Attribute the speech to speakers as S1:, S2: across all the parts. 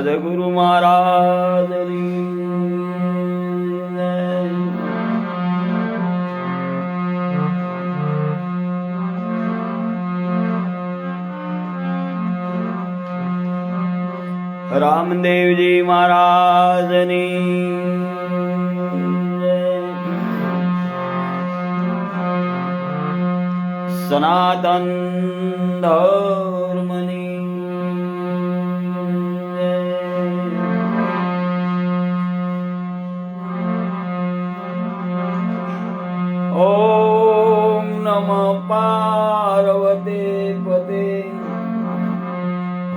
S1: સદગુરુ મહારાજ. રામદેવજી મહારાજની. સનાતન ધર્મની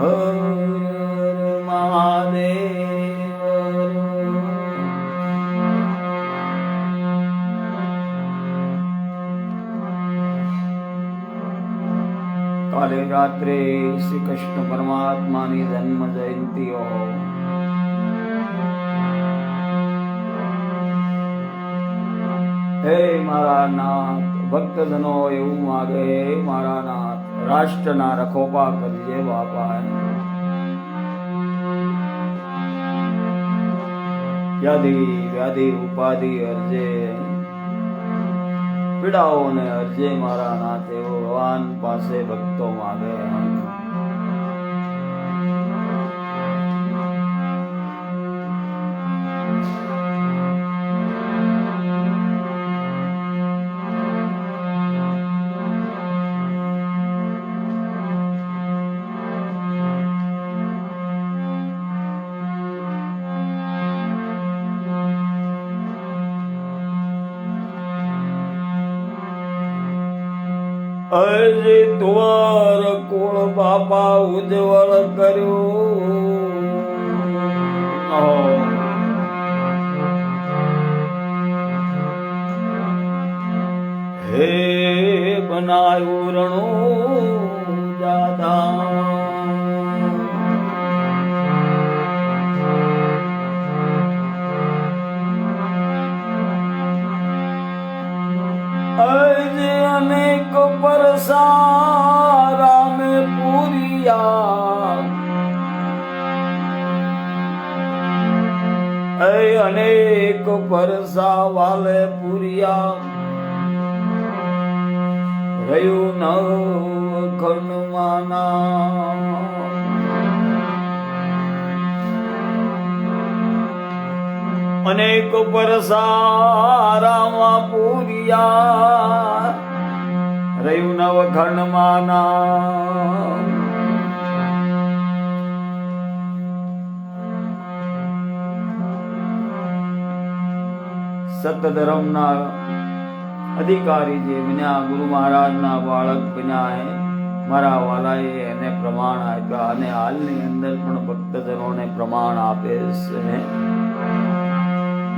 S1: કાલે રાત્રે શ્રી કૃષ્ણ પરમાત્માની જન્મ જયંતિઓ હે મારા નાથ ભક્તજનો એવું માગે મારા નાથ રાષ્ટ્રના રખોપા કરજે બાપા વ્યાધિ વ્યાધિ ઉપાધિ અરજે. પીડાઓને અરજે મારા એવો ભગવાન પાસે ભક્તો માગે. અજે તુવાર કુળ બાપા ઉજ્જવળ કર્યું. હે બનાયું રણું દાદા અજે અનેક પરસા રામે પૂરિયા એ અનેક પરસા વાલે પૂરિયા રહ્યું નવ ખંડમાના અનેક પરસારામાં પૂરિયા રહ્યું નવખંડમાના સતધર્મના અધિકારી જે બન્યા ગુરુ મહારાજના બાળક બન્યા મારા વાલાએ એને પ્રમાણ આપ્યા અને હાલની અંદર પણ ભક્તજનોને પ્રમાણ આપે છે.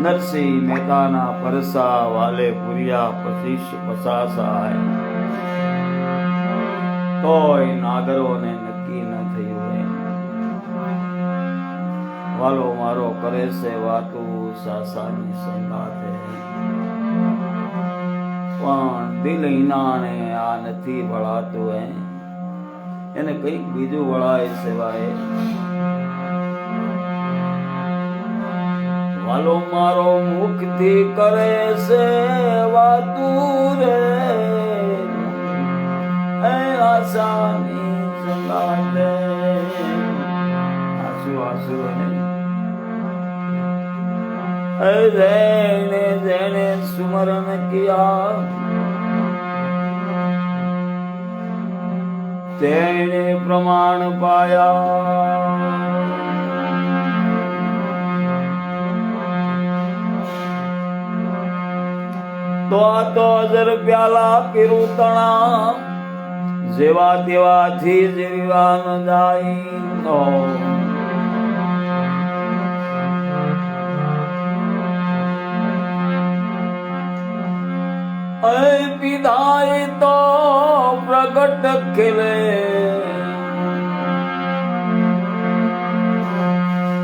S1: નરસિંહ મહેતાના પરસા વાલે પુરિયા પચીસ પચાસાય તોય નાગરોને નક્કી ન થયું એમ. વાલો મારો કરે છે વાતું સાસાની સંગાથે. પણ દિલ હિનાણે આ નથી વળાતું એમ. એને કંઈક બીજું વળાય સિવાય વાલો મારો મુખથી કરે છે વાતું રે. આસુ આસુ અને એ જેણે જેણે સુમરણ કિયા તેણે પ્રમાણ પાયા તો આ તો અજર પ્યાલા પીરું તણા જેવા તેવાથી જીવાનદાયી ઓમ વિધાય તો પ્રગટ ખીલે.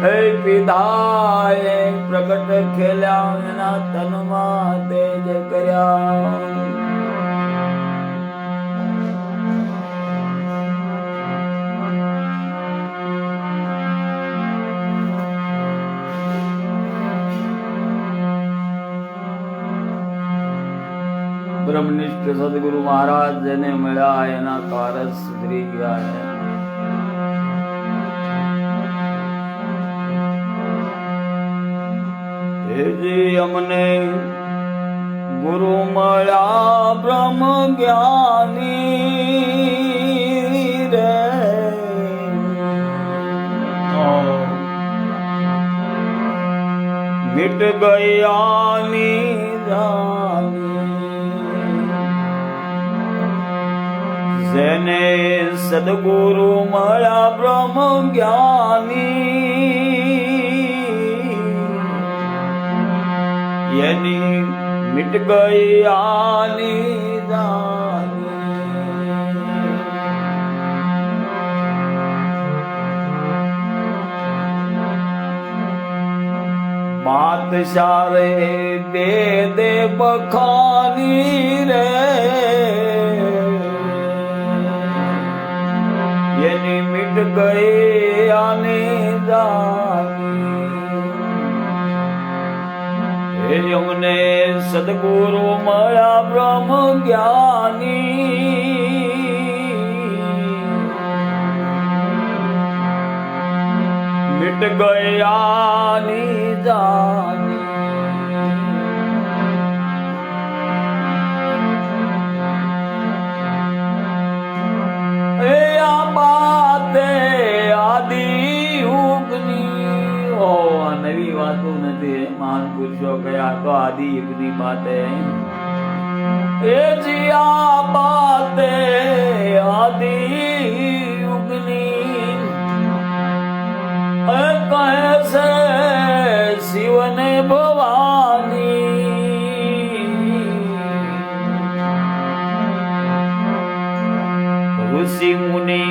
S1: હે પિધાય પ્રગટ ખેલ્યા એના તનમાં તેજ કર્યા. બ્રહ્મનિષ્ઠ સદગુરુ મહારાજ, જેને મળ્યા એના કારજ સુધરી ગયા છે. અમને ગુરુ મળ્યા બ્રહ્મ જ્ઞાની રે. મિટ ગયાની જાની જેને સદગુરુ મળ્યા બ્રહ્મ જ્ઞાની. એની મિટ ગઈ આની બાત સારે દે દે બખાની રે. મિટ ગઈ આની હે અમને સદગુરુ મળ્યા બ્રહ્મ જ્ઞાની. મિટ ગયાની જાની એ નથી પૂછ્યો, ગયા તો આદિ યુગની માતે એ જી આ બાતે આદિ યુગની. કહે છે શિવને ભવાની. ઋષિ મુનિ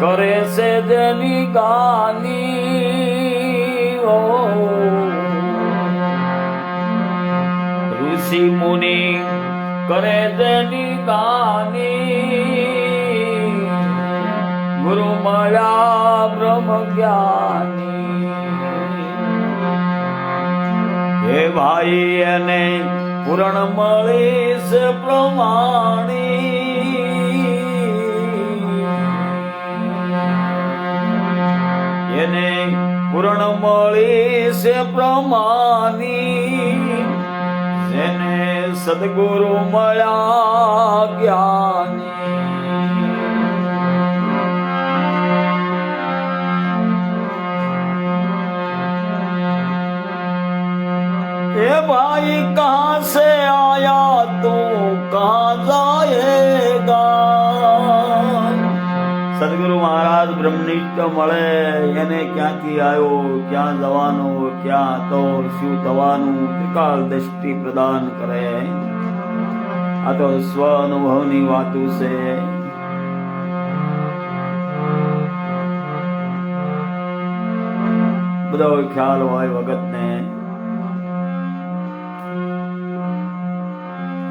S1: કરે છે જેની ગાની ઋષિ મુનિ કરે તેની ગાની ગુરુ મળ્યા બ્રહ્મ જ્ઞાની. હે ભાઈ, એને પૂરણ મળીશ પ્રમાણી. એને પૂરણ પ્રમાણી. જેને સદગુરુ મળ્યા જ્ઞાની એ ભાઈ કા બ્રહ્મનિષ્ઠ મળે એને ક્યાંથી આવ્યો, ક્યાં જવાનો, ક્યાં તો શું થવાનું, ત્રિકાળ દ્રષ્ટિ પ્રદાન કરે. આ તો સ્વ અનુભવની વાતું છે. બધો ખ્યાલ હોય વગતને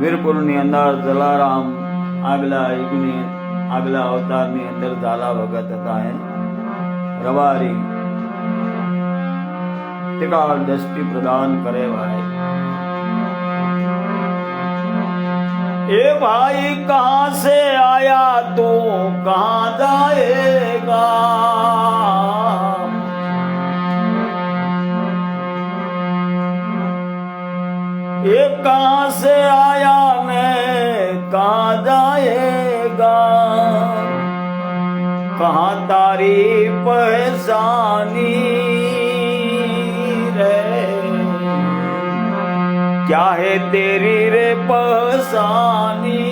S1: વીરપુરની અંદર જલારામ આગલા યુગની આગલા અવતારની અંદર ઝાલા ભગત હતા એ રવારી ત્રિકાળ દ્રષ્ટિ પ્રદાન કરે ભાઈ ए भाई कहाँ से आया तू कहाँ जाएगा कहाँ तारी पहचानी रे क्या है तेरी रे पहचानी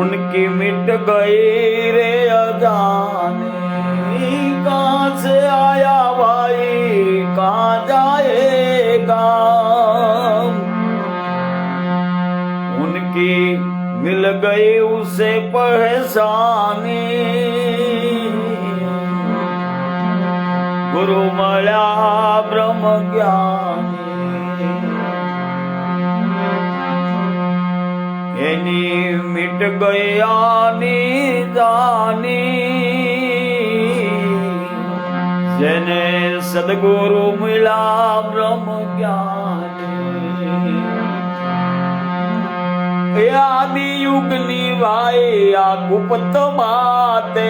S1: उनकी मिट गई रे अजानी कहाँ से आया भाई कहाँ जाएगा मिल गई उसे पहचानी ગુરુ મળ્યા બ્રહ્મ જ્ઞાની એની મિટ ગયાની જાની જેને સદગુરુ મળ્યા બ્રહ્મ જ્ઞાન એ આદિ યુગની વાય આ ગુપ્ત બાતે